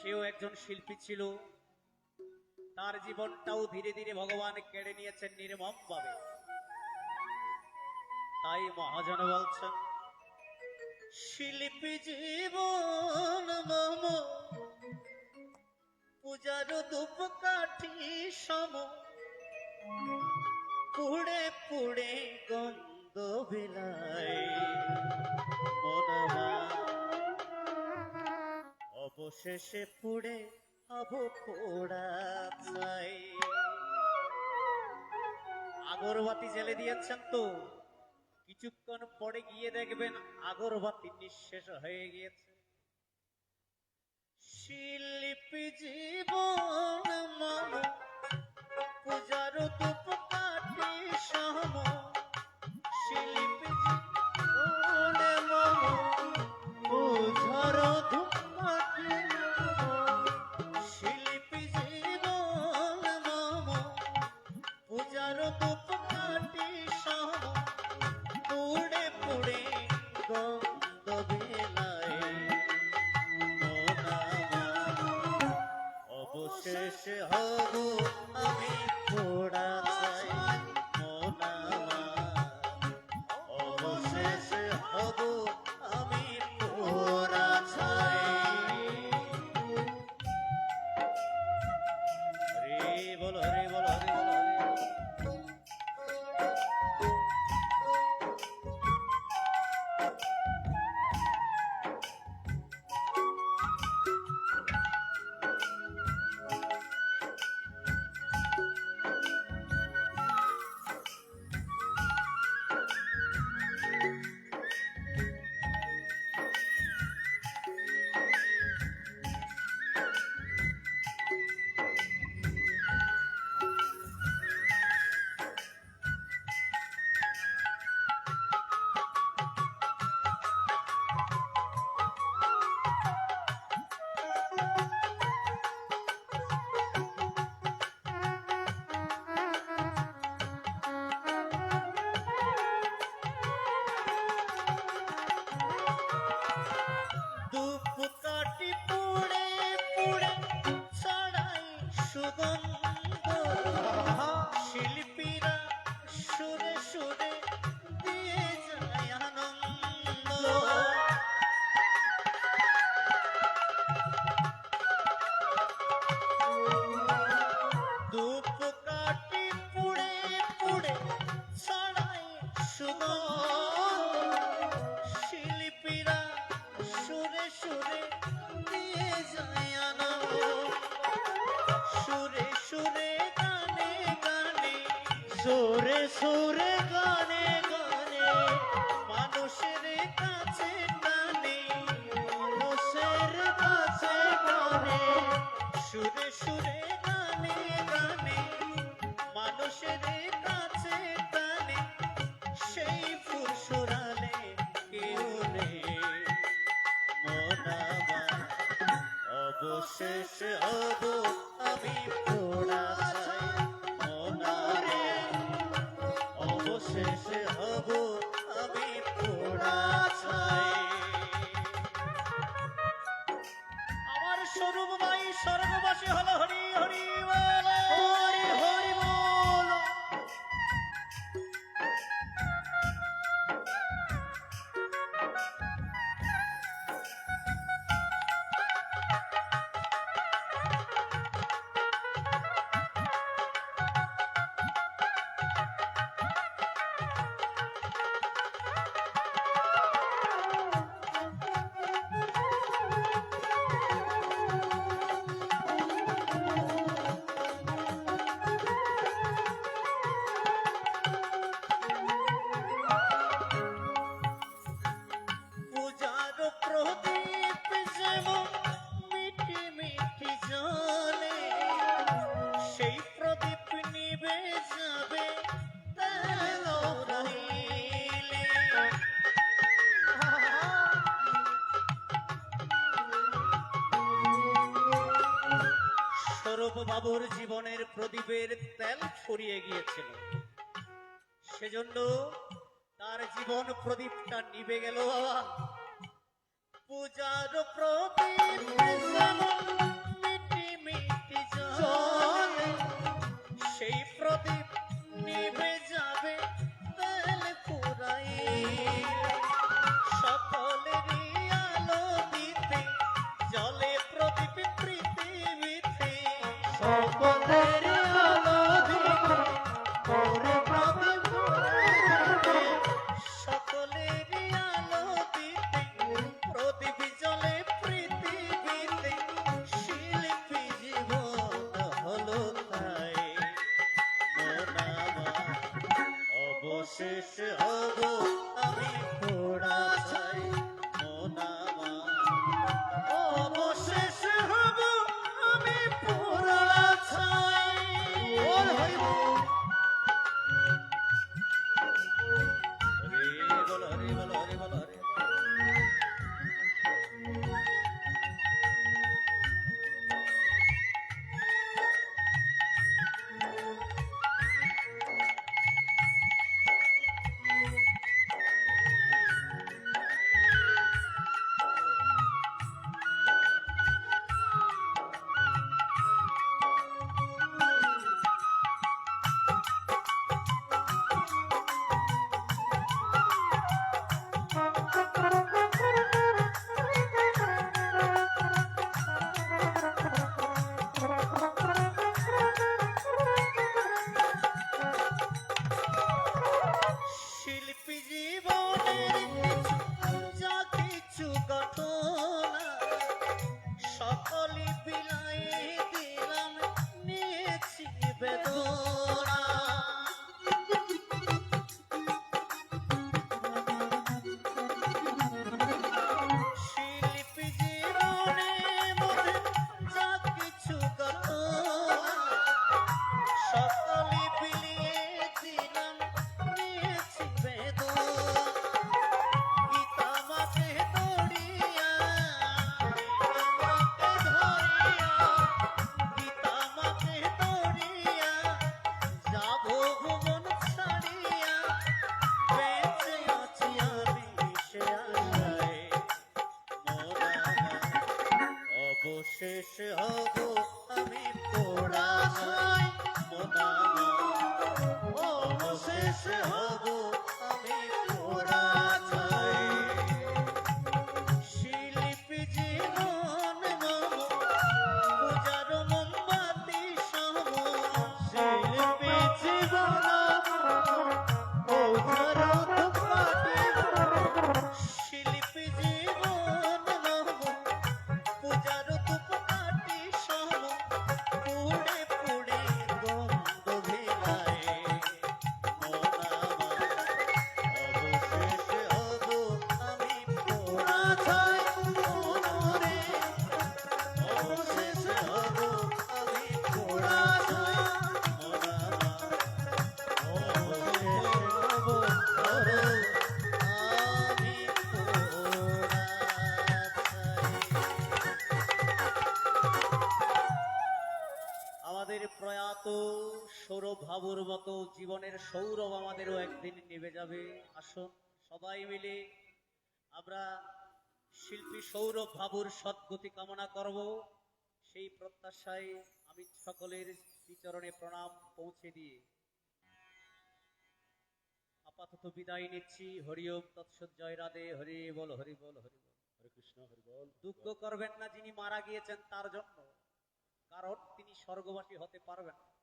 সেও একজন শিল্পী ছিল। তার জীবনটাও ধীরে ধীরে ভগবান কেড়ে নিয়েছেন নির্মম ভাবে তাই মহাজন বলছেন, শিল্পী জীবন মম, পূজার কাঠি সম, পুড়ে পুড়ে গন্ধ বিলায়। অবশেষে পুড়ে হব পোড়া চাই। আগরবাতি জেলে দিয়েছেন তো। কিছুক্ষণ পরে গিয়ে দেখবেন আগরবাতি নিঃশেষ হয়ে গিয়েছে। শিল্পী জীবন মন পূজার ধূপ কাঠি সম সুরে সুরে গানে গানে মানুষের কাছে গানে মানুষের কাছে গানে সুরে সুরে বাবুর জীবনের প্রদীপের তেল ছড়িয়ে গিয়েছিল। সেজন্য তার জীবন প্রদীপটা নিবে গেল, বাবা। পূজার প্রদীপ অবশেষ হব আমি পোড়া হয় ও শেষ হব ভাবুর মতো জীবনের সৌরভ আমাদেরও একদিন নেবে যাবে। আসুন সবাই মিলে আমরা শিল্পী সৌরভ ভাবুর সদ্গতি কামনা করব। সেই প্রত্যাশায় আমি সকলের শ্রীচরণে প্রণাম পৌঁছে দিয়ে আপাতত বিদায় নিচ্ছি। হরিওম তৎসৎ জয় রাধে। হরি বল হরি বল হরি বল। হরে কৃষ্ণ হরি বল। দুঃখ করবেন না যিনি মারা গিয়েছেন তার জন্য কারণ তিনি স্বর্গবাসী হতে পারবেন না।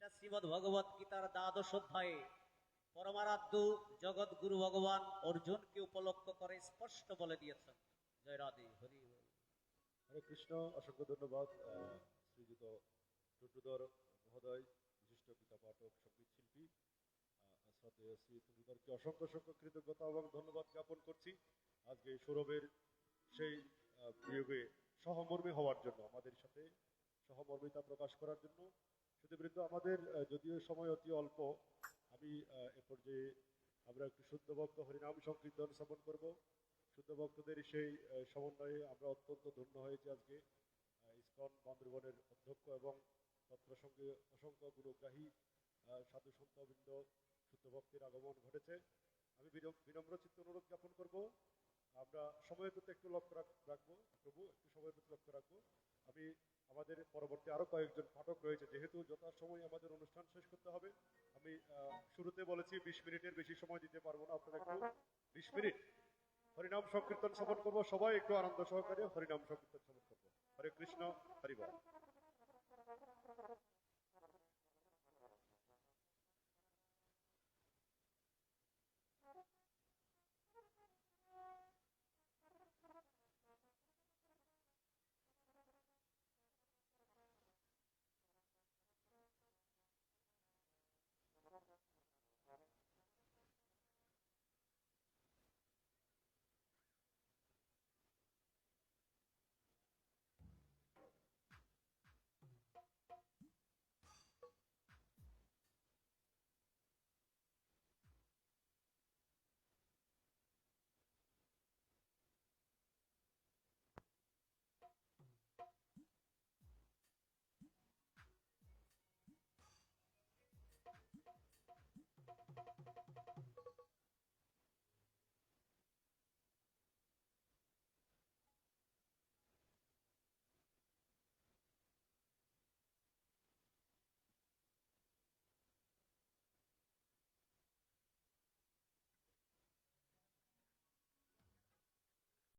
এটা শ্রীমদ ভগবত গীতার দ্বাদশ অধ্যায়ে। পরমারাধ্য জগৎ গুরু ভগবান অর্জুনকে উপলক্ষ করে স্পষ্ট বলে দিয়েছেন। জয় রাধে, হরি হরে। কৃষ্ণ, অসংখ্য ধন্যবাদ শ্রীযুত টুটুদর মহোদয়, বিশিষ্ট গীতা পাঠক সংগীত শিল্পী শ্রদ্ধেয় শ্রী টুটুদরকে অসংখ্য অসংখ্য কৃতজ্ঞতা এবং ধন্যবাদ জ্ঞাপন করছি। আজকে সৌরভের সেই বিয়োগে সহমর্মী হওয়ার জন্য, আমাদের সাথে সহমর্মিতা প্রকাশ করার জন্য সুদীবৃন্দ আমাদের যদিও সময় অতি অল্প আমি এ পর্যায়ে আমরা একটু শুদ্ধ ভক্ত হরিনাম সংকীর্তন স্থাপন করব। শুদ্ধ ভক্তদের সেই সমন্বয়ে আমরা অত্যন্ত ধন্য হয়েছি আজকে ইসকন বান্দরবনের অধ্যক্ষ এবং তৎপ্রসঙ্গে অসংখ্য গুরুগ্রাহী আহ, সাধু সন্তবৃন্দ শুদ্ধ ভক্তের আগমন ঘটেছে। আমি বিনম- বিনম্র চিত্ত অনুরোধ জ্ঞাপন করব। আমরা সময়ের প্রতি একটু লক্ষ্য রাখব প্রভু একটু সময়ের প্রতি লক্ষ্য রাখব। আমি আমাদের পরবর্তী আরও কয়েকজন পাঠক রয়েছে। যেহেতু যথাসময়ে আমাদের অনুষ্ঠান শেষ করতে হবে, আমি শুরুতে বলেছি বিশ মিনিটের বেশি সময় দিতে পারব না। আপনারা একটু বিশ মিনিট হরিনাম সংকীর্তন শ্রবণ করব। সবাই একটু আনন্দ সহকারে হরিনাম সংকীর্তন শ্রবণ করব। হরে কৃষ্ণ হরিবল